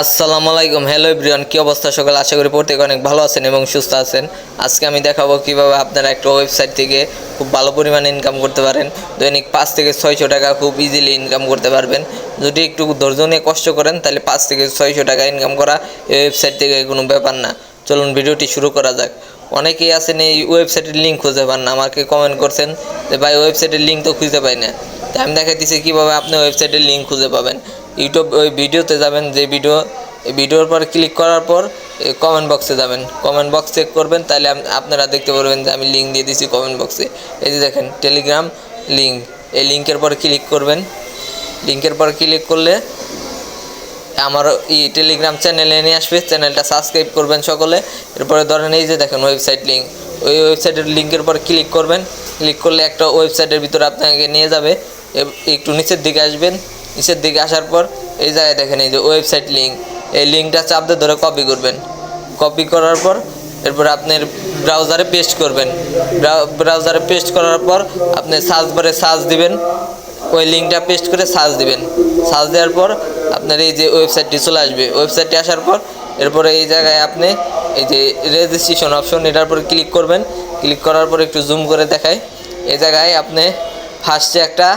আসসালামু আলাইকুম। Hello everyone কী অবস্থা সকাল? আশা করি প্রত্যেক অনেক ভালো আছেন এবং সুস্থ আছেন। আজকে আমি দেখাবো কীভাবে আপনারা একটা ওয়েবসাইট থেকে খুব ভালো পরিমাণে ইনকাম করতে পারেন। দৈনিক পাঁচ থেকে ছয়শো টাকা খুব ইজিলি ইনকাম করতে পারবেন। যদি একটু ধৈর্য নিয়ে কষ্ট করেন, তাহলে পাঁচ থেকে ছয়শো টাকা ইনকাম করা এই ওয়েবসাইট থেকে কোনো ব্যাপার না। চলুন ভিডিওটি শুরু করা যাক। অনেকেই আছেন এই ওয়েবসাইটের লিঙ্ক খুঁজে পান না। আমাকে কমেন্ট করছেন যে, ভাই ওয়েবসাইটের লিঙ্ক তো খুঁজে পাই না। তাই আমি দেখাইতেছি কীভাবে আপনি ওয়েবসাইটের লিঙ্ক খুঁজে পাবেন। ইউটিউব ওই ভিডিওতে যাবেন, যে ভিডিও ভিডিওর পর ক্লিক করার পর কমেন্ট বক্সে যাবেন। কমেন্ট বক্স চেক করবেন, তাহলে আপনারা দেখতে পারবেন যে আমি লিঙ্ক দিয়ে দিছি কমেন্ট বক্সে এই যে দেখেন টেলিগ্রাম লিঙ্ক এই লিঙ্কের পর ক্লিক করবেন। লিঙ্কের পর ক্লিক করলে আমার এই টেলিগ্রাম চ্যানেলে নিয়ে আসবে চ্যানেলটা সাবস্ক্রাইব করবেন সকলে। এরপরে ধরেন এই যে দেখেন ওয়েবসাইট লিঙ্ক ওই ওয়েবসাইটের লিঙ্কের পর ক্লিক করবেন। ক্লিক করলে একটা ওয়েবসাইটের ভিতরে আপনাকে নিয়ে যাবে। একটু নিচের দিকে আসবেন। নিচের দিকে আসার পর এই জায়গায় দেখেন এই যে ওয়েবসাইট লিঙ্ক এই লিঙ্কটা চাপ দিয়ে ধরে কপি করবেন। কপি করার পর এরপর আপনার ব্রাউজারে পেস্ট করবেন। ব্রাউজারে পেস্ট করার পর আপনি সার্চ বারে সার্চ দিবেন। ওই লিঙ্কটা পেস্ট করে সার্চ দিবেন। সার্চ দেওয়ার পর আপনার এই যে ওয়েবসাইটটি চলে আসবে। ওয়েবসাইটটি আসার পর এরপরে এই জায়গায় আপনি এই যে রেজিস্ট্রেশন অপশন এটার উপর ক্লিক করবেন। ক্লিক করার পর একটু জুম করে দেখায় এই জায়গায় আপনি ফার্স্টে একটা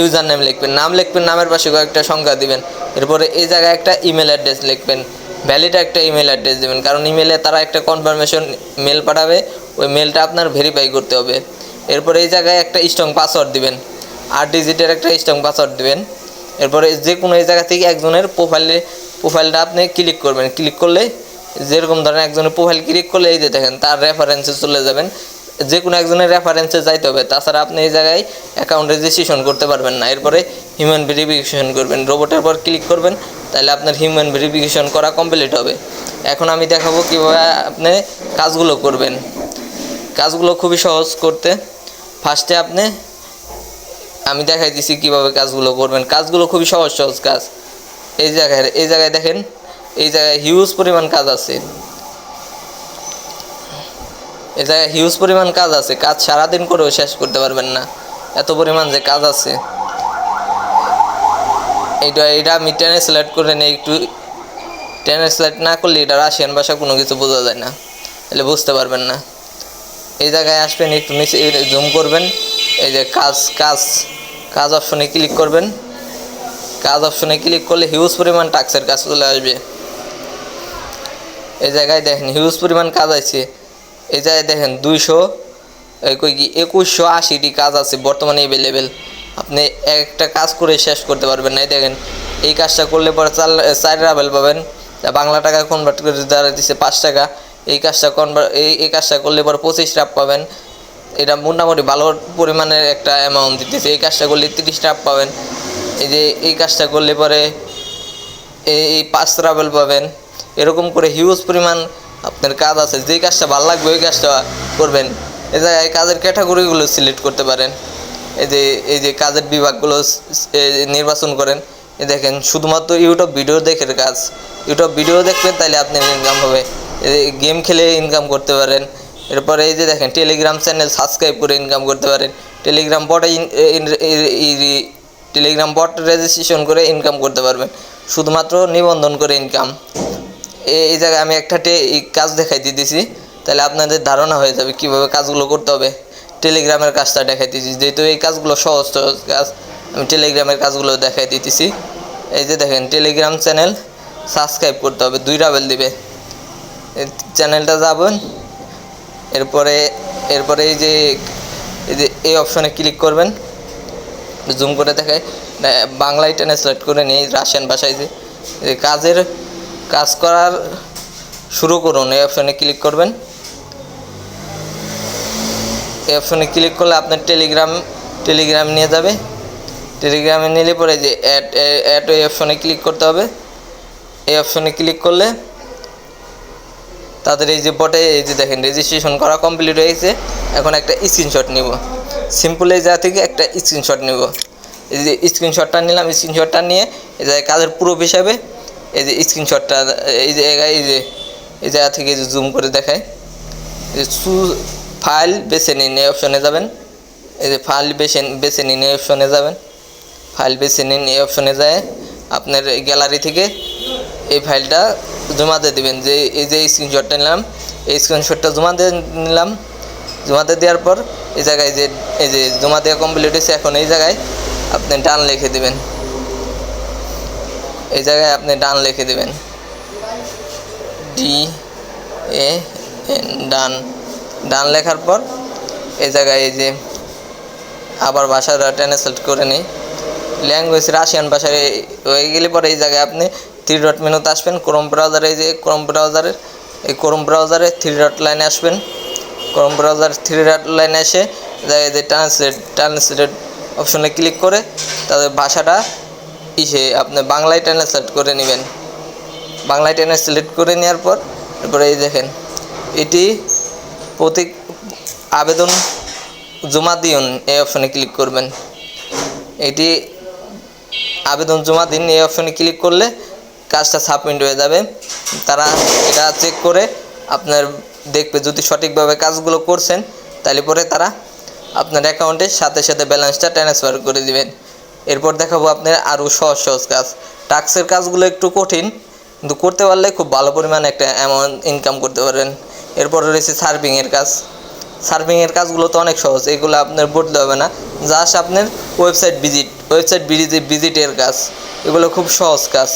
ইউজার নেম লিখবেন, নাম লিখবেন, নামের পাশে কয়েকটা সংখ্যা দিবেন। এরপরে এই জায়গায় একটা ইমেল অ্যাড্রেস লিখবেন ভ্যালিড একটা ইমেল অ্যাড্রেস দেবেন, কারণ ইমেলে তারা একটা কনফার্মেশন মেল পাঠাবে, ওই মেলটা আপনার ভেরিফাই করতে হবে। এরপরে এই জায়গায় একটা স্ট্রং পাসওয়ার্ড দিবেন, আট ডিজিটের একটা স্ট্রং পাসওয়ার্ড দিবেন। এরপরে যে কোনো এই জায়গা থেকে একজনের প্রোফাইলে প্রোফাইলটা আপনি ক্লিক করবেন। ক্লিক করলে যেরকম ধরেন একজনের প্রোফাইল ক্লিক করলে এই যে দেখেন, তার রেফারেন্সে চলে যাবেন। যে কোনো একজনের রেফারেন্সে যাইতে হবে। তাছাড়া আপনি এই জায়গায় অ্যাকাউন্ট রেজিস্ট্রেশন করতে পারবেন না। এরপরে হিউম্যান ভেরিফিকেশন করবেন। রোবটের পর ক্লিক করবেন, তাহলে আপনার হিউম্যান ভেরিফিকেশন করা কমপ্লিট হবে। এখন আমি দেখাবো কীভাবে আপনি কাজগুলো করবেন। কাজগুলো খুবই সহজ করতে। ফার্স্টে আপনি, আমি দেখাই দিছি কীভাবে কাজগুলো করবেন। কাজগুলো খুবই সহজ সহজ কাজ। এই জায়গায় এই জায়গায় দেখেন, এই জায়গায় হিউজ পরিমাণ কাজ আছে। এই জায়গায় হিউজ পরিমাণ কাজ আছে। কাজ সারাদিন করেও শেষ করতে পারবেন না। এত পরিমাণ যে কাজ আছে। এইটা এটা আমি টেনে সিলেক্ট করে নিই, একটু টেনে সিলেক্ট না করলে এটা রাশিয়ান ভাষা কোনো কিছু বোঝা যায় না। তাহলে বুঝতে পারবেন না। এই জায়গায় আসবেন, একটু নিচে জুম করবেন। এই যে কাজ কাজ কাজ অপশনে ক্লিক করবেন। কাজ অপশনে ক্লিক করলে হিউজ পরিমাণ টাক্সের কাজ চলে আসবে। এই জায়গায় দেখেন হিউজ পরিমাণ কাজ আছে। এই জায়গায় দেখেন দুইশো কি, একুশশো আশিটি কাজ আছে বর্তমানে অ্যাভেলেবেল আপনি একটা কাজ করে শেষ করতে পারবেন না। এই দেখেন, এই কাজটা করলে পরে চার চার রাবেল পাবেন। বাংলা টাকা কনভার্ট করে দিচ্ছে পাঁচ টাকা, এই কাজটা কনভার্ট এই এই কাজটা করলে পরে পঁচিশ রাপ পাবেন। এটা মোটামুটি ভালো পরিমাণের একটা অ্যামাউন্ট দিতেছে। এই কাজটা করলে তিরিশ টাকা পাবেন। এই যে, এই কাজটা করলে পরে এই পাঁচ ট্রাভেল পাবেন। এরকম করে হিউজ পরিমাণ আপনার কাজ আছে যেই কাজটা ভালো লাগবে ওই কাজটা করবেন। এই জায়গায় কাজের ক্যাটাগরিগুলো সিলেক্ট করতে পারেন। এই যে এই যে কাজের বিভাগগুলো এ, নির্বাচন করেন। এই দেখেন শুধুমাত্র ইউটিউব ভিডিও দেখে কাজ। ইউটিউব ভিডিও দেখবেন তাহলে আপনার ইনকাম হবে। গেম খেলে ইনকাম করতে পারেন। এরপরে এই যে দেখেন টেলিগ্রাম চ্যানেল সাবস্ক্রাইব করে ইনকাম করতে পারেন। টেলিগ্রাম বটে টেলিগ্রাম বট রেজিস্ট্রেশন করে ইনকাম করতে পারবেন। শুধুমাত্র নিবন্ধন করে ইনকাম এই জায়গায় আমি একটা কাজ দেখাই দিতেছি তাহলে আপনাদের ধারণা হয়ে যাবে কীভাবে কাজগুলো করতে হবে। টেলিগ্রামের কাজটা দেখাই দিতেছি যেহেতু এই কাজগুলো সহজ সহজ কাজ, আমি টেলিগ্রামের কাজগুলো দেখাই দিতেছি। এই যে দেখেন, টেলিগ্রাম চ্যানেল সাবস্ক্রাইব করতে হবে। দুই রাবেল দিবে। চ্যানেলটা যাবেন। এরপরে এরপরে এই যে এই যে এই অপশনে ক্লিক করবেন। জুম করে দেখায় বাংলায় ট্রান্সলেট করে নিয়ে রাশিয়ান ভাষায় যে কাজের কাজ করার শুরু করুন। এই অপশনে ক্লিক করবেন। এই অপশনে ক্লিক করলে আপনার টেলিগ্রাম টেলিগ্রাম নিয়ে যাবে। টেলিগ্রামে নিলে পরে যে অ্যাড অ্যাড এই অপশনে ক্লিক করতে হবে। এই অপশনে ক্লিক করলে তাদের এই যে বটে এই যে দেখেন রেজিস্ট্রেশন করা কমপ্লিট হয়ে গেছে। এখন একটা স্ক্রিনশট নিব। সিম্পল এই জায়গা থেকে একটা স্ক্রিনশট নিব। এই যে স্ক্রিনশটটা নিলাম স্ক্রিনশটটা নিয়ে এই জায়গায় কাজের প্রুফ হিসাবে এই যে স্ক্রিনশটটা এই যে এই যে, এই জায়গা থেকে যে জুম করে দেখায়, এই সু ফাইল বেছে নিন, এই অপশনে যাবেন। এই যে ফাইল বেছে বেছে নিন, এই অপশনে যাবেন। ফাইল বেছে নিন, এই অপশনে যায়, আপনার গ্যালারি থেকে এই ফাইলটা জমাতে দিবেন। যে, এই যে স্ক্রিনশটটা নিলাম, এই স্ক্রিনশটটা জমাতে নিলাম জমাতে দেওয়ার পর এই জায়গায় যে, এই যে জমা দেওয়া কমপ্লিট হয়েছে, এখন এই জায়গায় আপনি ডান লিখে দিবেন। এই জায়গায় আপনি ডান লিখে দিবেন। ডি এ এন ডান। ডান লেখার পর এই জায়গায় এই যে আবার ভাষাটা ট্রান্সলেট করে নিই। ল্যাঙ্গুয়েজ রাশিয়ান ভাষায় হয়ে গেলে পরে এই জায়গায় আপনি থ্রি ডট মেনুতে আসবেন। ক্রোম ব্রাউজারে এই যে ক্রোম ব্রাউজারের এই ক্রোম ব্রাউজারে থ্রি ডট লাইনে আসবেন। ক্রোম ব্রাউজার থ্রি ডট লাইনে এসে জায়গায় যে ট্রান্সলেট ট্রান্সলেট অপশনে ক্লিক করে তাদের ভাষাটা ইসে আপনি বাংলায় ট্রান্সলেট করে নেবেন। বাংলায় ট্রান্সলেট করে নেওয়ার পর, তারপরে এই দেখেন, এটি প্রতীক আবেদন জমা দিন, এই অপশনে ক্লিক করবেন। এটি আবেদন জমা দিন, এই অপশনে ক্লিক করলে কাজটা সাবমিট হয়ে যাবে। তারা এটা চেক করে আপনার দেখবে যদি সঠিকভাবে কাজগুলো করছেন, তাহলে পরে তারা আপনার অ্যাকাউন্টে সাথে সাথে ব্যালেন্সটা ট্রান্সফার করে দিবেন। এরপর দেখাবো আপনার আরও সহজ সহজ কাজ। টাক্সের কাজগুলো একটু কঠিন, কিন্তু করতে পারলে খুব ভালো পরিমাণে একটা অ্যামাউন্ট ইনকাম করতে পারেন। এরপর রয়েছে সার্ভিংয়ের কাজ। সার্ভিংয়ের কাজগুলো তো অনেক সহজ, এগুলো আপনার বলতে হবে না। জাস্ট আপনার ওয়েবসাইট ভিজিট ওয়েবসাইট ভিজিট ভিজিটের কাজ। এগুলো খুব সহজ কাজ।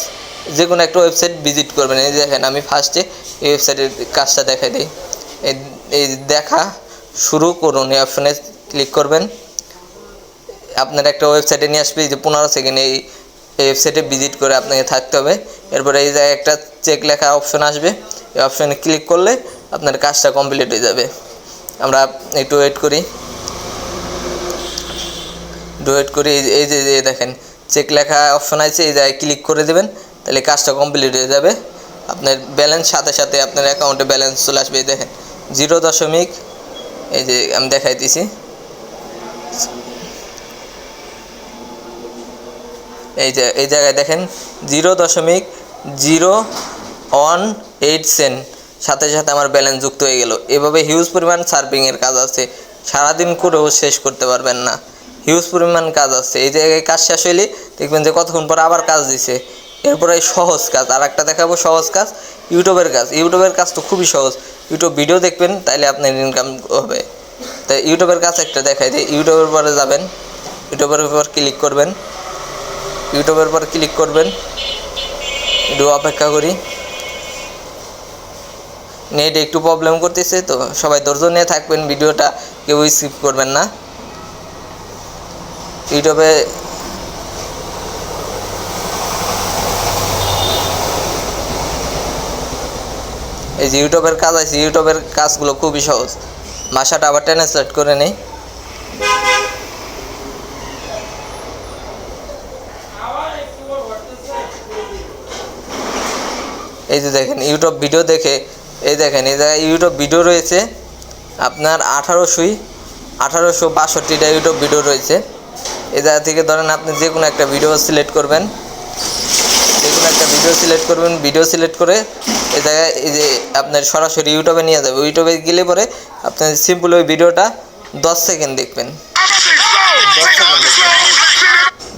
যে কোনো একটা ওয়েবসাইট ভিজিট করবেন। এই দেখেন, আমি ফার্স্টে এই ওয়েবসাইটের কাজটা দেখাই দিই। এই এই দেখা শুরু করুন, এই অপশনে ক্লিক করবেন। আপনার একটা ওয়েবসাইটে নিয়ে আসবে যে পনেরো সেকেন্ড এই ওয়েবসাইটে ভিজিট করে আপনাকে থাকতে হবে। এরপরে এই জায়গায় একটা চেক লেখা অপশন আসবে। এই অপশনে ক্লিক করলে আপনার কাজটা কমপ্লিট হয়ে যাবে। আমরা একটু ওয়েট করি। একটু ওয়েট করি, এই যে- এই দেখেন চেক লেখা অপশন আছে, এই জায়গায় ক্লিক করে দেবেন, তাহলে কাজটা কমপ্লিট হয়ে যাবে। আপনার ব্যালেন্স সাথে সাথে আপনার অ্যাকাউন্টে ব্যালেন্স চলে আসবে, এই দেখেন জিরো দশমিক, এই যে আমি দেখাই এই যে, এই জায়গায় দেখেন, জিরো দশমিক জিরো ওয়ান এইট সেন্ট সাথে সাথে আমার ব্যালেন্স যুক্ত হয়ে গেল। এভাবে হিউজ পরিমাণ সার্ভিংয়ের কাজ আছে। সারাদিন করেও শেষ করতে পারবেন না। হিউজ পরিমাণ কাজ আছে। এই জায়গায় কাজ শেষ হইলে দেখবেন যে কতক্ষণ পর আবার কাজ দিছে। এরপরে সহজ কাজ। আর একটা দেখাবো সহজ কাজ, ইউটিউবের কাজ। ইউটিউবের কাজ তো খুবই সহজ। ইউটিউব ভিডিও দেখবেন, তাইলে আপনার ইনকাম হবে। তাই ইউটিউবের কাজ একটা দেখাই যে ইউটিউবের পরে যাবেন। ইউটিউবের উপর ক্লিক করবেন। ইউটিউবের পর ক্লিক করবেন। একটু অপেক্ষা করি। নেট একটু প্রবলেম করতেছে, তো সবাই ধৈর্য নিয়ে থাকবেন, ভিডিওটা কেউ স্কিপ করবেন না। ইউটিউবে এই যে ইউটিউবের কাজ আছে, ইউটিউবের কাজগুলো খুবই সহজ। ভাষাটা আবার ট্রান্সলেট করে নেই। এই যে দেখেন ইউটিউব ভিডিও দেখে, এই দেখেন, এই জায়গায় ইউটিউব ভিডিও রয়েছে। আপনার আঠারোশোই, আঠারোশো বাষট্টিটা ইউটিউব ভিডিও রয়েছে। এই জায়গা থেকে ধরেন আপনি যে কোনো একটা ভিডিও সিলেক্ট করবেন। যে কোনো একটা ভিডিও সিলেক্ট করবেন ভিডিও সিলেক্ট করে এই জায়গায় এই যে আপনার সরাসরি ইউটিউবে নিয়ে যাবে। ইউটিউবে গেলে পরে আপনার সিম্পল ওই ভিডিওটা দশ সেকেন্ড দেখবেন।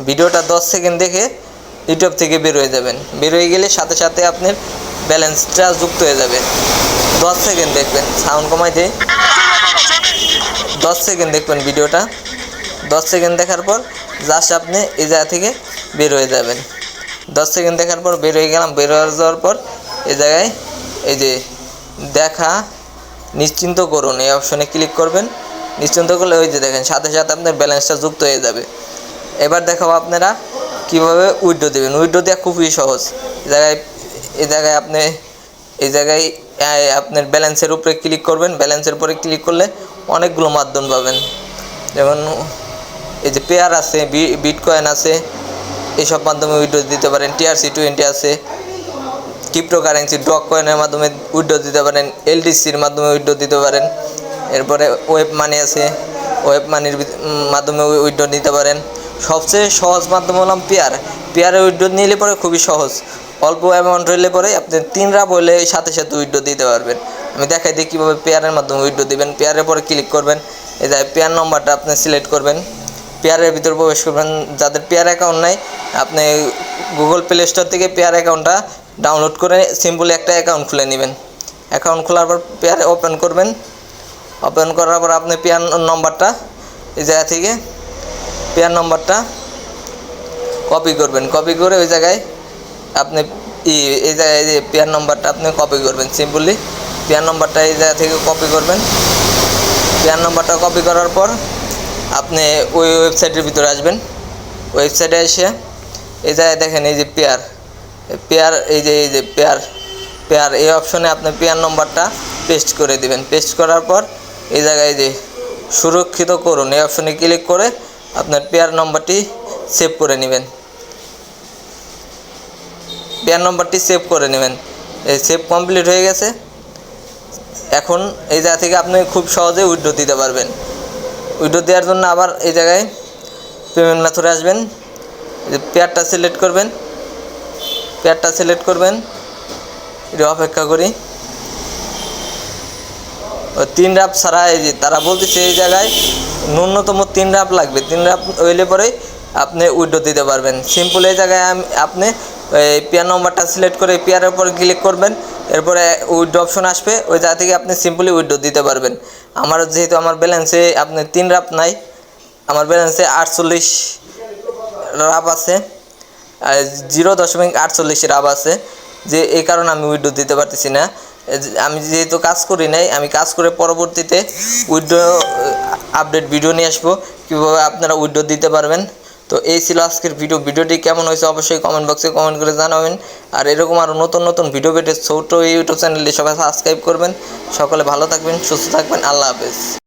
ভিডিওটা দশ সেকেন্ড দেখে ইউটিউব থেকে বের হয়ে যাবেন। বের হয়ে গেলে সাথে সাথে আপনার ব্যালেন্সটা যুক্ত হয়ে যাবে। দশ সেকেন্ড দেখবেন, সাউন্ড কমাই দিয়ে দশ সেকেন্ড দেখবেন ভিডিওটা। দশ সেকেন্ড দেখার পর জাস্ট আপনি এই জায়গা থেকে বের হয়ে যাবেন। দশ সেকেন্ড দেখার পর বের হয়ে গেলাম, বের হয়ে যাওয়ার পর এই জায়গায় এই যে দেখা নিশ্চিন্ত করুন, এই অপশনে ক্লিক করবেন। নিশ্চিন্ত করলে ওই যে দেখেন, সাথে সাথে আপনার ব্যালেন্সটা যুক্ত হয়ে যাবে। এবার দেখাবো আপনারা কীভাবে উইড্রো দেবেন। উইড্রো দেওয়া খুবই সহজ। জায়গায় এই জায়গায় আপনি, এই জায়গায় আপনার ব্যালেন্সের উপরে ক্লিক করবেন। ব্যালেন্সের উপরে ক্লিক করলে অনেকগুলো মাধ্যম পাবেন। যেমন এই যে পেয়ার আছে বিটকয়েন আছে এইসব মাধ্যমে উইড্রো দিতে পারেন। টিআরসি টোয়েন্টি আছে ক্রিপ্টোকারেন্সি ডক কয়েনের মাধ্যমে উইড্রো দিতে পারেন। এলডিসির মাধ্যমে উইড্রো দিতে পারেন। এরপরে ওয়েব মানি আছে ওয়েব মানির মাধ্যমে উইড্রো নিতে পারেন। সবচেয়ে সহজ মাধ্যম হলাম পেয়ার পেয়ারে উইড্রো নিলে পরে খুবই সহজ। অল্প অ্যামাউন্ট হইলে পরে আপনি তিন রাপ হলে সাথে সাথে উইড্রো দিতে পারবেন। আমি দেখাই দিই কীভাবে পেয়ারের মাধ্যমে উইড্রো দিবেন। পেয়ারের পরে ক্লিক করবেন। এই যে পেয়ার নম্বরটা আপনি সিলেক্ট করবেন। পেয়ারের ভিতর প্রবেশ করবেন। যাদের পেয়ার অ্যাকাউন্ট নাই, আপনি গুগল প্লে স্টোর থেকে পেয়ার অ্যাকাউন্টটা ডাউনলোড করে সিম্পলি একটা অ্যাকাউন্ট খুলে নেবেন। অ্যাকাউন্ট খোলার পর পেয়ার ওপেন করবেন। ওপেন করার পর আপনি পেয়ার নম্বরটা এই জায়গা থেকে পেয়ার নম্বরটা কপি করবেন। কপি করে ওই জায়গায় আপনি এই জায়গায় যে পেয়ার নম্বরটা আপনি কপি করবেন সিম্পলি পেয়ার নম্বরটা এই জায়গা থেকে কপি করবেন। পেয়ার নম্বরটা কপি করার পর আপনি ওই ওয়েবসাইটের ভিতরে আসবেন। ওয়েবসাইটে এসে এই জায়গায় দেখেন এই যে পেয়ার। পেয়ার, এই যে এই যে পেয়ার। পেয়ার, এই অপশনে আপনি পেয়ার নম্বরটা পেস্ট করে দিবেন। পেস্ট করার পর এই জায়গায় যে সুরক্ষিত করুন। এই অপশনে ক্লিক করে আপনার পেয়ার নম্বরটি সেভ করে নেবেন। পেয়ার নম্বরটি সেভ করে নেবেন। এই সেভ কমপ্লিট হয়ে গেছে। এখন এই জায়গা থেকে আপনি খুব সহজে উইড্রো দিতে পারবেন। উইড্রো দেওয়ার জন্য আবার এই জায়গায় পেমেন্ট মেথডে আসবেন। পেয়ারটা সিলেক্ট করবেন। পেয়ারটা সিলেক্ট করবেন। এটা অপেক্ষা করি। তিন রাপ ছাড়া এই যে তারা বলতেছে এই জায়গায় ন্যূনতম তিন রাপ লাগবে। তিন রাপ হইলে পরে আপনি উইড্রো দিতে পারবেন। সিম্পল এই জায়গায় আপনি এই পেয়ার নম্বরটা সিলেক্ট করে পেয়ারের উপর ক্লিক করবেন, এরপরে উইড্রো অপশন আসবে, ওই জায়গা থেকে আপনি সিম্পলি উইড্রো দিতে পারবেন। আমার যেহেতু আমার ব্যালেন্সে আপনি তিন রাপ নাই, আমার ব্যালেন্সে আটচল্লিশ রাপ আছে জিরো দশমিক আটচল্লিশ রাব আছে, যে এই কারণে আমি উইড্রো দিতে পারতেছি না। আমি যেহেতু কাজ করি নাই, আমি কাজ করে পরবর্তীতে উইড্রো আপডেট ভিডিও নিয়ে আসব, কীভাবে আপনারা উইড্রো দিতে পারবেন। তো এই ছিল আজকের ভিডিও ভিডিওটি কেমন হয়েছে অবশ্যই কমেন্ট বক্সে কমেন্ট করে জানাবেন। আর এরকম আরও নতুন নতুন ভিডিও পেটে ছোটো ইউটিউব চ্যানেলটি সবাই সাবস্ক্রাইব করবেন। সকলে ভালো থাকবেন, সুস্থ থাকবেন। আল্লাহ হাফেজ।